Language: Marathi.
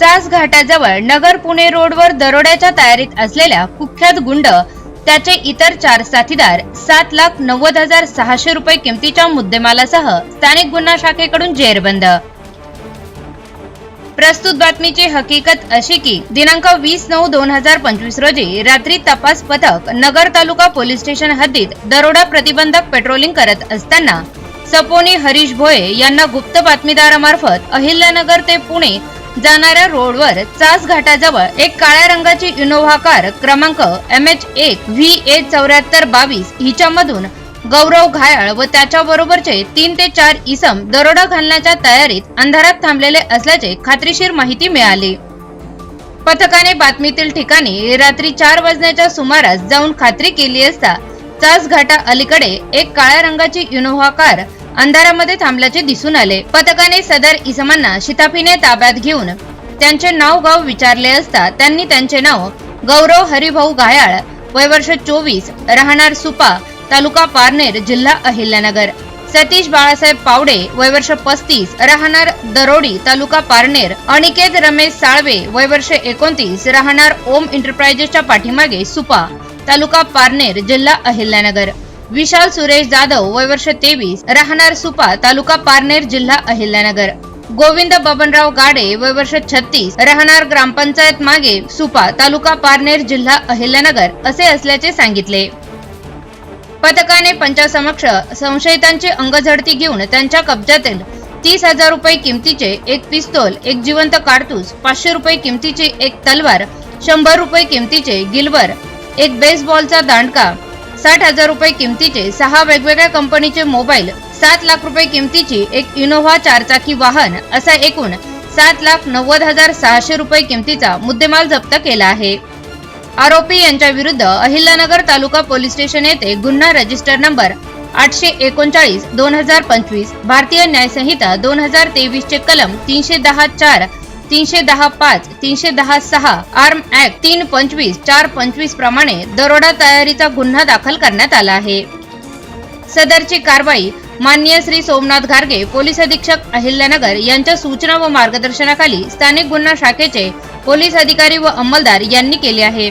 चास घाटाजवळ नगर पुणे रोडवर दरोड्याच्या तयारीत असलेल्या कुख्यात गुंड त्याचे इतर चार साथीदार सात लाख नव्वद हजार सहाशे रुपये किमतीच्या मुद्देमालासह स्थानिक गुन्हा शाखेकडून जेरबंद. प्रस्तुत बातमीची हकीकत अशी की दिनांक वीस नऊ दोन हजार पंचवीस रोजी रात्री तपास पथक नगर तालुका पोलीस स्टेशन हद्दीत दरोडा प्रतिबंधक पेट्रोलिंग करत असताना सपोनी हरीश भोये यांना गुप्त बातमीदारामार्फत अहिल्यानगर ते पुणे जाणाऱ्या रोडवर चास घाटाजवळ एक काळ्या रंगाची इनोव्हा कार क्रमांक एम एच एक व्ही ए चौऱ्याहत्तर बावीस हिच्यामधून गौरव घायाळ व त्याच्या बरोबरचे तीन ते चार इसम दरोडा घालण्याच्या तयारीत अंधारात थांबलेले असल्याचे खात्रीशीर माहिती मिळाली. पथकाने बातमीतील ठिकाणी रात्री चार वाजण्याच्या सुमारास जाऊन खात्री केली असता चास घाटा अलीकडे एक काळ्या रंगाची इनोव्हा कार अंधारामध्ये थांबल्याचे दिसून आले. पथकाने सदर इसमांना शिताफीने ताब्यात घेऊन त्यांचे नाव गाव विचारले असता त्यांनी त्यांचे नाव गौरव हरिभाऊ घायाळ वय वर्ष चोवीस राहणार सुपा तालुका पारनेर जिल्हा अहिल्यानगर. सतीश बाळासाहेब पावडे वय वर्ष पस्तीस राहणार दरोडी तालुका पारनेर. अनिकेत रमेश साळवे वय वर्ष एकोणतीस राहणार ओम एंटरप्राइजेसच्या पाठीमागे सुपा तालुका पारनेर जिल्हा अहिल्यानगर. विशाल सुरेश जाधव वय वर्ष तेवीस राहणार सुपा तालुका पारनेर जिल्हा अहिल्यानगर. गोविंद बबनराव गाडे वय वर्ष छत्तीस राहणार ग्रामपंचायत मागे सुपा तालुका पारनेर जिल्हा अहिल्यानगर असे असल्याचे सांगितले. पथकाने पंचासमक्ष संशयितांची अंगझडती घेऊन त्यांच्या कब्जातील तीस हजार रुपये किमतीचे एक पिस्तोल एक जिवंत काडतूस पाचशे रुपये किमतीची एक तलवार शंभर रुपये किमतीचे गिलवर एक बेसबॉलचा दांडका साठ हजार रुपये किमतीचे सहा वेगवेगळ्या कंपनीचे मोबाईल सात लाख रुपये किमतीची एक इनोव्हा चारचाकी वाहन असा एकूण सात लाख नव्वद हजार सहाशे रुपये किमतीचा मुद्देमाल जप्त केला आहे. आरोपी यांच्या विरुद्ध अहिल्यानगर तालुका पोलीस स्टेशन येथे गुन्हा रजिस्टर नंबर आठशे एकोणचाळीस दोन हजार पंचवीस भारतीय न्यायसंहिता दोन हजार तेवीसचे कलम तीनशे दहा चार तीनशे दहा पाच तीनशे दहा सहा आर्म ऍक्ट तीन पंचवीस चार पंचवीस प्रमाणे दरोडा तयारीचा गुन्हा दाखल करण्यात आला आहे. सदरची कारवाई माननीय श्री सोमनाथ घारगे पोलीस अधीक्षक अहिल्यानगर यांच्या सूचना व मार्गदर्शनाखाली स्थानिक गुन्हा शाखेचे पोलीस अधिकारी व अंमलदार यांनी केली आहे.